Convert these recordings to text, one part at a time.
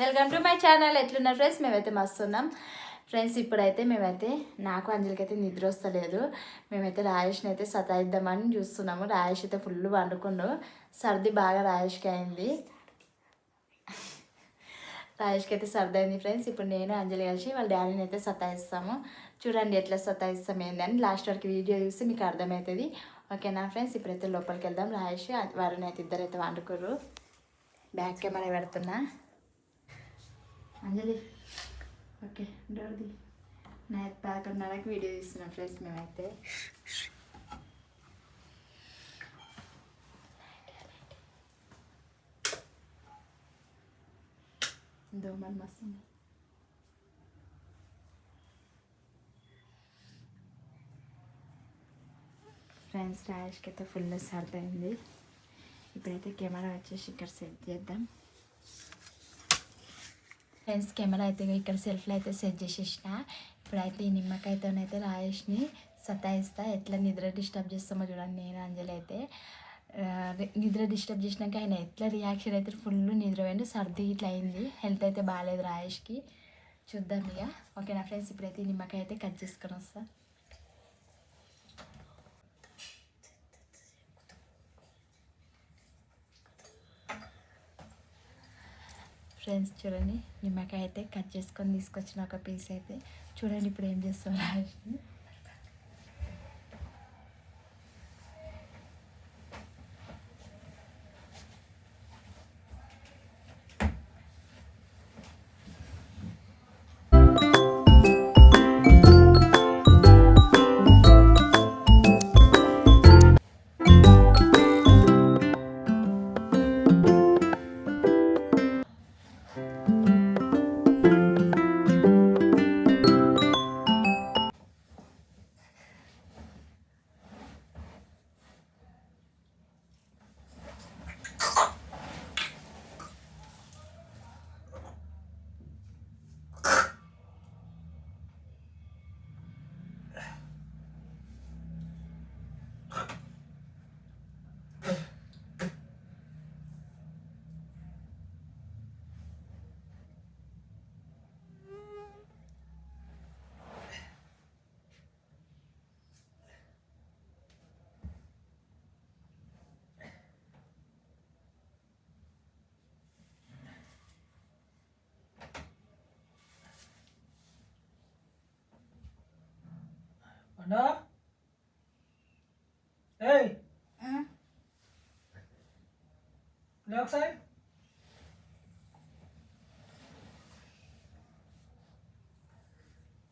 Welcome to my channel ఎట్లున్నారు friends మేమైతే మస్తున్నాం. ఫ్రెండ్స్ ఇప్పుడైతే మేమైతే నాకు అంజలికి అయితే నిద్ర వస్తలేదు. మేమైతే రాయేష్ని అయితే సతాయిద్దామని చూస్తున్నాము. రాయేష్ అయితే ఫుల్ వండుకుండు సర్ది బాగా రాయేష్కి అయింది. రాయేష్కి అయితే సర్ది అయింది ఫ్రెండ్స్ ఇప్పుడు నేను అంజలి కలిసి వాళ్ళ డాడీని అయితే సతాయిస్తాము. చూడండి ఎట్లా సతాయిస్తాం ఏంది అని లాస్ట్ వరకు వీడియో చూసి మీకు అర్థమవుతుంది. ఓకేనా ఫ్రెండ్స్ ఇప్పుడైతే లోపలికి వెళ్దాం. రాయేష్ వారిని అయితే ఇద్దరైతే వండుకోరు బ్యాక్ కెమెరా పెడుతున్నా. అంజలి ఓకే డోర్ది నేను పదకొండున్నరకు వీడియో తీస్తున్నాం ఫ్రెండ్స్ మేమైతే. దోమలు మస్తుంది. ఫ్రెండ్స్ రాయేష్కి అయితే ఫుల్ సర్దైంది అయింది. ఇప్పుడైతే కెమెరా వచ్చేసి ఇక్కడ సెట్ చేద్దాం. ఫ్రెండ్స్ కెమెరా అయితే ఇక్కడ సెల్ఫ్లో అయితే సెట్ చేసేసిన. ఇప్పుడైతే ఈ నిమ్మకాయతోనైతే రాయేష్ని సతాయిస్తా. ఎట్లా నిద్ర డిస్టర్బ్ చేస్తామో చూడండి నేను అంజలి అయితే. నిద్ర డిస్టర్బ్ చేసినాక ఆయన ఎట్లా రియాక్షన్ అయితే ఫుల్ నిద్రపోయిండు. సర్ది ఇట్లా అయింది. హెల్త్ అయితే బాగాలేదు రాయేష్కి. చూద్దాం ఇక ఓకేనా ఫ్రెండ్స్? ఇప్పుడైతే ఈ నిమ్మకాయ అయితే కట్ చేసుకొని వస్తాను ఫ్రెండ్స్ చూడండి. నిమ్మకాయ అయితే కట్ చేసుకొని తీసుకొచ్చిన ఒక పీస్ అయితే. చూడండి ఇప్పుడు ఏం చేస్తాం అన్నా ఏయ్ ఒకసారి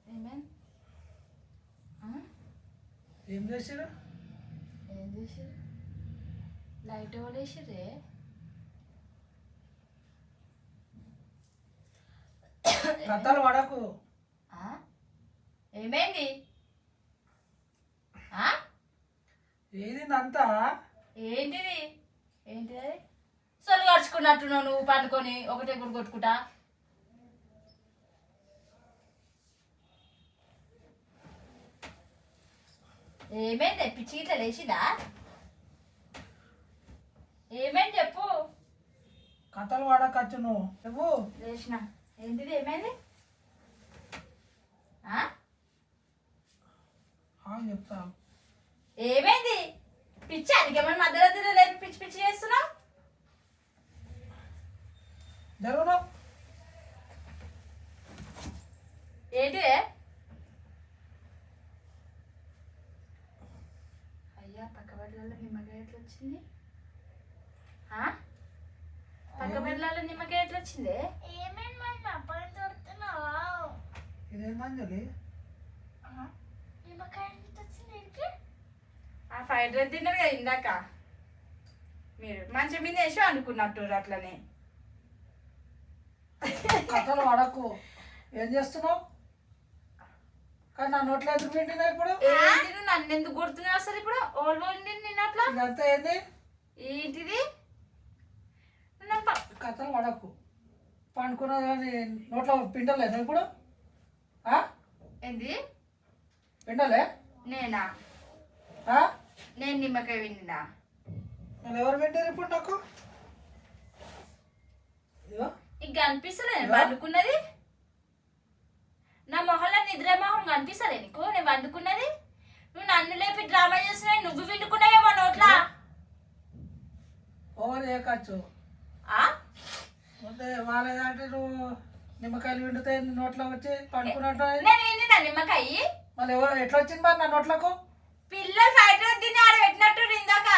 ఏమేం ఏం చేసిరు ఏం చేసిర్రు లైట్ ఓడేసిర్రే కథలు పడకు? ఏమైంది ఆ? ఏది అంతా ఏంటిది? ఏంటిది? సొల్లు గడుచుకున్నట్టున్నావు నువ్వు పండుకొని ఒకటే గుడి కొట్టుకుంటా? ఏమైంది? పిచ్చి ఇట్లా లేచిందా? ఏమైంది చెప్పు? కథలు పడకచ్చు నువ్వు. చెప్పు. లేచిన. ఏంటిది? ఏమైంది? ఆ? పిచ్చి అందుకేమన్నా మధ్యరాత్రిలో లేపి పిచ్చి పిచ్చి చేస్తున్నావు? జరుగును. ఏంటి? అయ్యా పక్క బట్టలలో నిమ్మకాయ ఎట్లా వచ్చింది? పక్క బట్టలలో నిమ్మకాయ ఎట్లా వచ్చింది? ఇదేందంజలి ఆ ఫ్రైడ్ రైస్ తిన్నారు కదా ఇందాక. మీరు మంచి మీద వేసి అనుకున్నట్టు అట్లనే. కథలు పడకు ఏం చేస్తున్నావు? కానీ నా నోట్లో ఎందుకు పిండినా ఇప్పుడు? ఏంటి నువ్వు నన్ను ఎందుకు కొడుతున్నావు అసలు ఇప్పుడు? ఓల్ పోయింది నిన్న అట్లా? ఇదంతా ఏంది? ఏంటిది? కథలు పడకు పండుకున్నా కానీ నోట్లో పిండలేదా ఇప్పుడు? ఏంది? పిండలే? నేనా? ఆ? నేను నిమ్మకాయ విన్నా మరి ఎవరు పెట్టారు ఇప్పుడు నాకు? ఇక కనిపిస్తలే నేను వండుకున్నది? నా మొహంలో నిద్ర మొహం కనిపిస్తలే నీకు? నేను వండుకున్నది? నువ్వు నన్ను లేపి డ్రామా చేస్తున్నావు నువ్వు విండుకున్నావేమో నోట్లా? ఓవర్ చేయకచ్చు ఆ? అంటే వాళ్ళేదంటే నువ్వు నిమ్మకాయలు విండుతాయి నోట్లో వచ్చి పండుకున్నట్టు నేను విండినా నిమ్మకాయ? మళ్ళీ ఎవరు ఎట్లా వచ్చింది మరి నా నోట్లకు? పిల్లలు ఫ్యాక్టరీ పెట్టినట్టు ఇందాక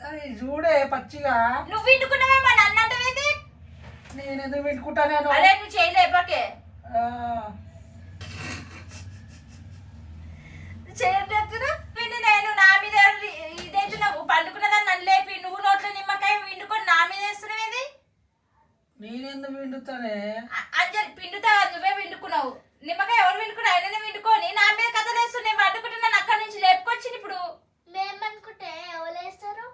అది చూడే పచ్చిగా. నువ్వు విండుకున్నావేమో నన్ను అంటవేంటి నేను ఎందుకు వింటుకుంటా నేను అరే నువ్వు చేయలేపకే ఆ, చేయట్లేదు విండి నేను నా మీద ఇదైతే నువ్వు పండుకున్నదాన్ని నన్ను లేపి నువ్వు నోట్లో నిమ్మకాయ విండుకొని నా మీద వేస్తున్నావేంది నేనెందుకు విండుతానే అ- అంజలి పిండుతా నువ్వే విండుకున్నావు నిమ్మకాయ ఎవరు విండుకున్నా ఆయననే విండుకొని నా మీద కథలు వేస్తుంది నేను వండుకుంటున్నాను అక్కడి నుంచి లేపుకొచ్చింది ఇప్పుడు మేమనుకుంటే ఎవరు వేస్తారు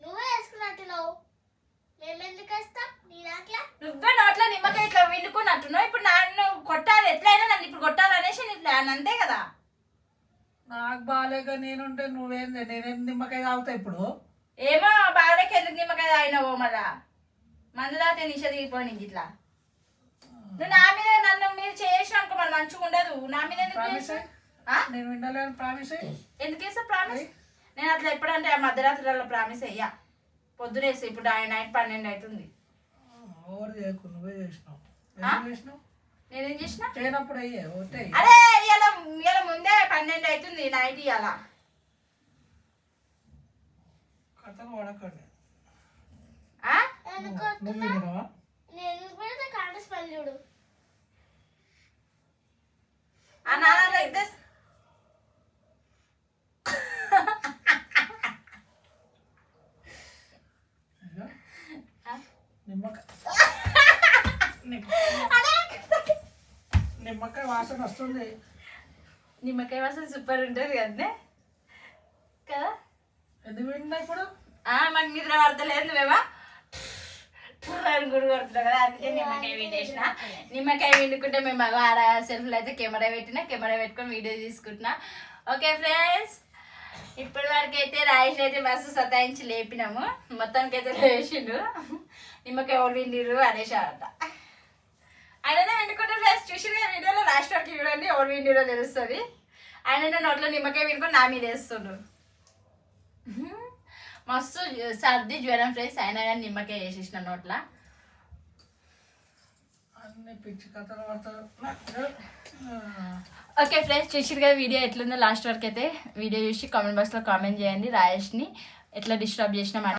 నువ్వే వేసుకున్నట్టున్నావు మేమెందుకు వేస్తాం నీ దాంట్లో నువ్వే నోట్లో నిమ్మకాయ ఇట్లా విండుకున్నట్టున్నావు ఇప్పుడు నన్ను కొట్టాలి ఎట్లయినా నన్ను ఇప్పుడు కొట్టాలనేసి నీ ప్లాన్ అంతే కదా బాగాలేక నేనుంటే నువ్వేంది? నేనేం నిమ్మకాయ తాగుతా ఇప్పుడు? ఏమో బావలకి ఎందుకు నిమ్మకాయ తాగినావో మళ్ళా? మందు తాగితే నిష దిగిపోయింది ఇట్లా. నువ్వు నా మీద నన్ను మీరు చేసినాక మరి మంచిగా ఉండదు. నా మీద ఎందుకు? నేను విండలేను ప్రామిస్ ఎందుకు వేసా ప్రామిస్ నేను అట్లా ఎప్పుడంటే ఆ మధ్యరాత్రులలో ప్రామిస్ అయ్యా పొద్దున వేసా ఇప్పుడు ఆయన నైట్ పన్నెండు అవుతుంది. ఓవర్ చేయకు నువ్వే చేసినావు. చేసినావు? నేనేం చేసిన? చేయనప్పుడు అయ్యే ఒకటే అరే ఇవాళ ఇవాళ ముందే పన్నెండు అవుతుంది నైట్ ఇవాళ కథలు పడకండి ఆ? ఎందుకు నువ్వు వింటున్నావా నేను ఎందుకు పెడితే కాంగ్రెస్ పని చూడు ఆ నాన్న ఇద్దరు అయ్యో, ఆ? నిమ్మకాయ నిమ్మ- నిమ్మకాయ వాసన వస్తుంది. నిమ్మకాయ వాసన సూపర్ ఉంటుంది కదనే? కదా? ఎందుకు వింటున్నా ఇప్పుడు? ఆ, మాకు నిద్ర పడతలేదు నువ్వేమా. గుడి కొడుతున్నావు కదా అందుకే నిమ్మకాయ వింటేసిన. నిమ్మకాయ విండుకుంటే మేము ఆడ సెల్ఫ్లో అయితే కెమెరా పెట్టినా కెమెరా పెట్టుకొని వీడియో తీసుకుంటున్నా. ఓకే ఫ్రెండ్స్ ఇప్పటి వరకు అయితే రాయేష్ అయితే బస్సు సతాయించి లేపినాము. మొత్తానికి అయితే లేచిండు. నిమ్మకాయ ఎవరు విండిరు అనేసి ఆడట ఆయననే విండుకుంటే ఫ్రెండ్స్ చూసిన వీడియోలో? లాస్ట్ వరకు చూడండి ఎవరు విండిరో తెలుస్తుంది. ఆయన నోట్లో నిమ్మకాయ వినుకొని నా మీద వేస్తుండ్రు మస్తు సర్ది జ్వరం ఫ్రెండ్స్. అయినా కానీ నిమ్మకాయ వేసేసిన నోట్ల. ఓకే ఫ్రెండ్స్ కదా వీడియో ఎట్లుందో లాస్ట్ వరకు అయితే వీడియో చూసి కామెంట్ బాక్స్లో కామెంట్ చేయండి రాయేష్ని ఎట్లా డిస్టర్బ్ చేసినా